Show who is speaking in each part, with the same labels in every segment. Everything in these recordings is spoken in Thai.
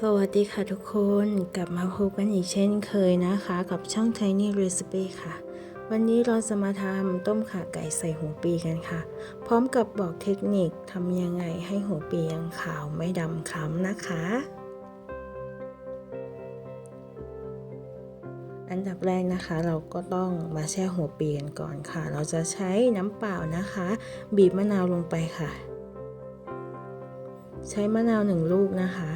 Speaker 1: สวัสดีค่ะทุกคนกลับมาพบกันอีกเช่นเคยนะคะ กับช่อง Tiny Recipe ค่ะ วันนี้เราจะมาทำต้มข่าไก่ใส่หัวปีกันค่ะ พร้อมกับบอกเทคนิคทำยังไงให้หัวปียังขาวไม่ดำคล้ำนะคะ อันดับแรกนะคะ เราก็ต้องมาแช่หัวปีกันก่อนค่ะ เราจะใช้น้ำเปล่านะคะ บีบมะนาวลงไปค่ะ ใช้มะนาวหนึ่งลูกนะคะ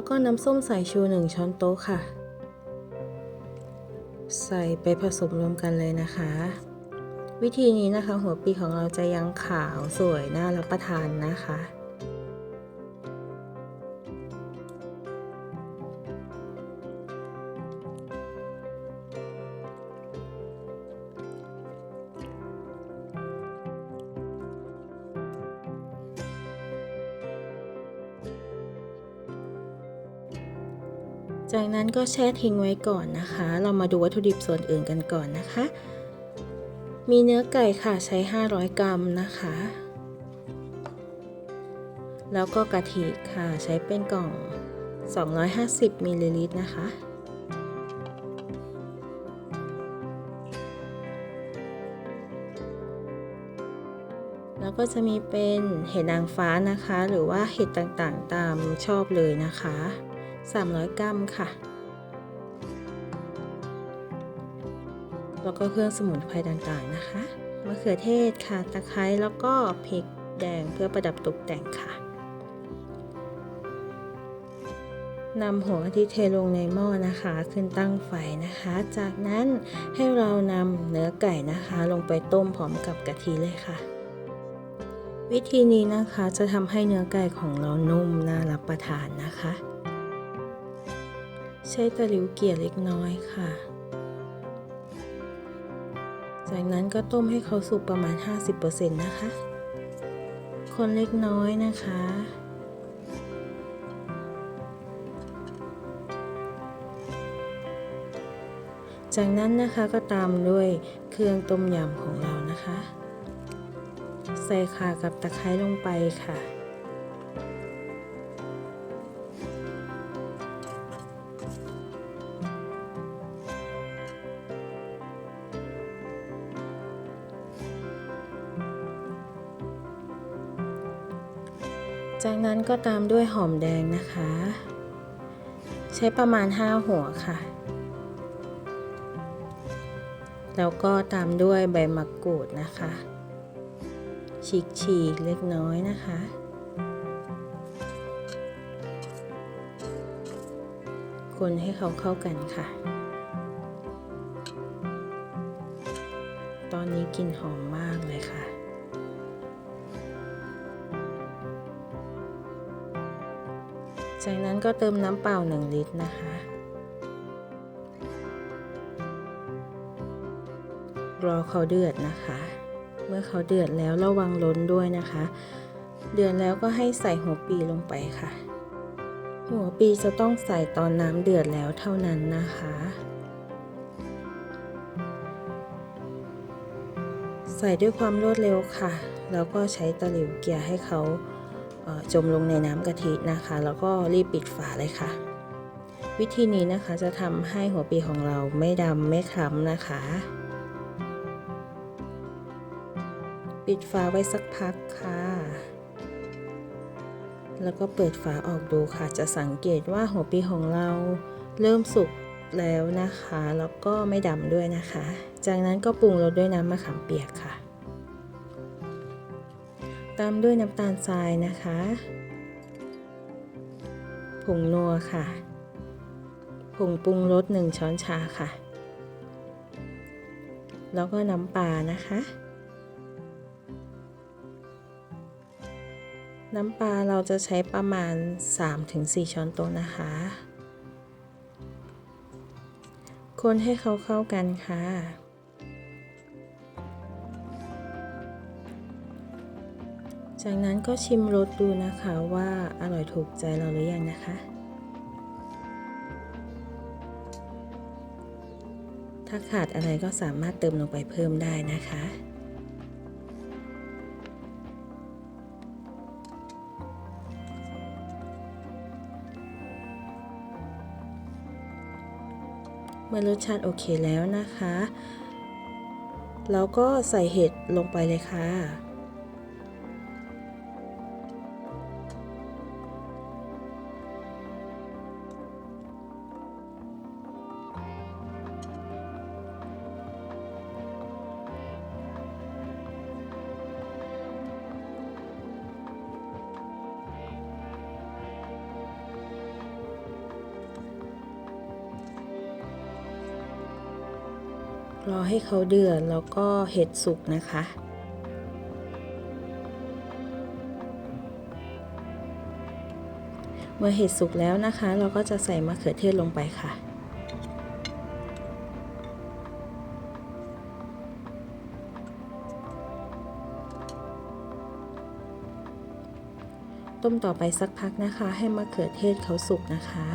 Speaker 1: แล้วก็น้ำส้มสายชู 1 ช้อนโต๊ะค่ะ ใส่ไปผสมรวมกันเลยนะคะ วิธีนี้นะคะ หัวปีของเราจะยังขาวสวยน่ารับประทานนะคะ จากนั้นก็แช่ทิ้งไว้ก่อนนะคะ เรามาดูวัตถุดิบส่วนอื่นกันก่อนนะคะ มีเนื้อไก่ค่ะใช้ 500 กรัมนะคะ แล้วก็กะทิค่ะใช้เป็นกล่อง 250มิลลิลิตรนะคะแล้วก็จะมีเป็นเห็ดนางฟ้านะคะ หรือว่าเห็ดต่างๆตามชอบเลยนะคะ 300 กรัมค่ะ แล้วก็เครื่องสมุนไพรต่างๆนะคะมะเขือเทศค่ะ ตะไคร้แล้วก็พริกแดงเพื่อประดับตกแต่งค่ะนำหัวกะทิเทลงในหม้อนะคะ ขึ้นตั้งไฟนะคะ จากนั้นให้เรานำเนื้อไก่นะคะ ลงไปต้มพร้อมกับกะทิเลยค่ะ วิธีนี้นะคะจะทำให้เนื้อไก่ของเรานุ่มน่ารับประทานนะคะ ใช้ตะหลิวเกี่ยเล็กน้อยค่ะ จากนั้นก็ต้มให้เขาสุกประมาณ 50%นะคะ คนเล็กน้อยนะคะ จากนั้นนะคะก็ตามด้วยเครื่องต้มยำของเรานะคะ ใส่ข่ากับตะไคร้ลงไปค่ะ จากนั้นก็ตามด้วยหอมแดงนะคะ ใช้ประมาณ 5 หัวค่ะ แล้วก็ตามด้วยใบมะกรูดนะคะ ฉีกฉีกเล็กน้อยนะคะ คนให้เขาเข้ากันค่ะ ตอนนี้กลิ่นหอมมากเลยค่ะ จากนั้นก็เติมน้ำเปล่า 1 ลิตรนะคะ รอเขาเดือดนะคะ เมื่อเขาเดือดแล้วระวังล้นด้วยนะคะ เดือดแล้วก็ให้ใส่หัวปีลงไปค่ะ หัวปีจะต้องใส่ตอนน้ำเดือดแล้วเท่านั้นนะคะ ใส่ด้วยความรวดเร็วค่ะ แล้วก็ใช้ตะหลิวเกี่ยให้เขา จมลงในน้ำกะทินะคะ แล้วก็รีบปิดฝาเลยค่ะ วิธีนี้นะคะจะทำให้หัวปีของเราไม่ดำไม่คล้ำนะคะ ปิดฝาไว้สักพักค่ะ แล้วก็เปิดฝาออกดูค่ะ จะสังเกตว่าหัวปีของเราเริ่มสุกแล้วนะคะ แล้วก็ไม่ดำด้วยนะคะ จากนั้นก็ปรุงรสด้วยน้ำมะขามเปียกค่ะ ตามด้วยน้ำตาลทรายนะคะ ผงนัวค่ะ ผงปรุงรส 1 ช้อนชาค่ะ แล้วก็น้ำปลานะคะ น้ำปลาเราจะใช้ประมาณ 3-4 ช้อนโต๊ะนะคะ คนให้เขาเข้ากันค่ะ จากนั้นก็ชิมรสดูนะคะว่าอร่อยถูกใจเราหรือยังนะคะ ถ้าขาดอะไรก็สามารถเติมลงไปเพิ่มได้นะคะเมื่อรสชาติโอเคแล้วนะคะ แล้วก็ใส่เห็ดลงไปเลยค่ะ รอให้เขาเดือดแล้วก็เห็ดสุกนะคะ เมื่อเห็ดสุกแล้วนะคะ เราก็จะใส่มะเขือเทศลงไปค่ะต้มต่อไปสักพักนะคะ ให้มะเขือเทศเขาสุกนะคะ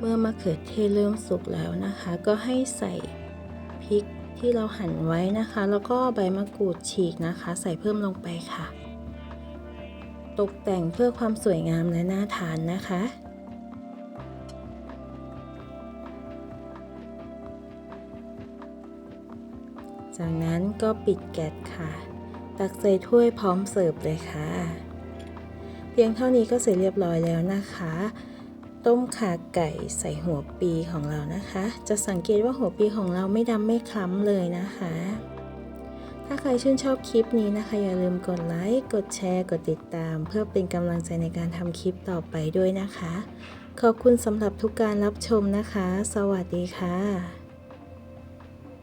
Speaker 1: เมื่อมะเขือเทศเริ่มสุกแล้วนะคะ ก็ให้ใส่พริกที่เราหั่นไว้นะคะ แล้วก็ใบมะกรูดฉีกนะคะ ใส่เพิ่มลงไปค่ะ ตกแต่งเพื่อความสวยงามและน่าทานนะคะจากนั้นก็ปิดแก๊สค่ะ ตักใส่ถ้วยพร้อมเสิร์ฟเลยค่ะ เพียงเท่านี้ก็เสร็จเรียบร้อยแล้วนะคะ ต้มขาไก่ใส่หัวปีของเรานะคะ จะสังเกตว่าหัวปีของเราไม่ดำไม่คล้ำเลยนะคะ ถ้าใครชื่นชอบคลิปนี้นะคะ อย่าลืมกดไลค์กดแชร์ กดติดตาม เพื่อเป็นกำลังใจในการทำคลิปต่อไปด้วยนะคะ ขอบคุณสำหรับทุกการรับชมนะคะ สวัสดีค่ะ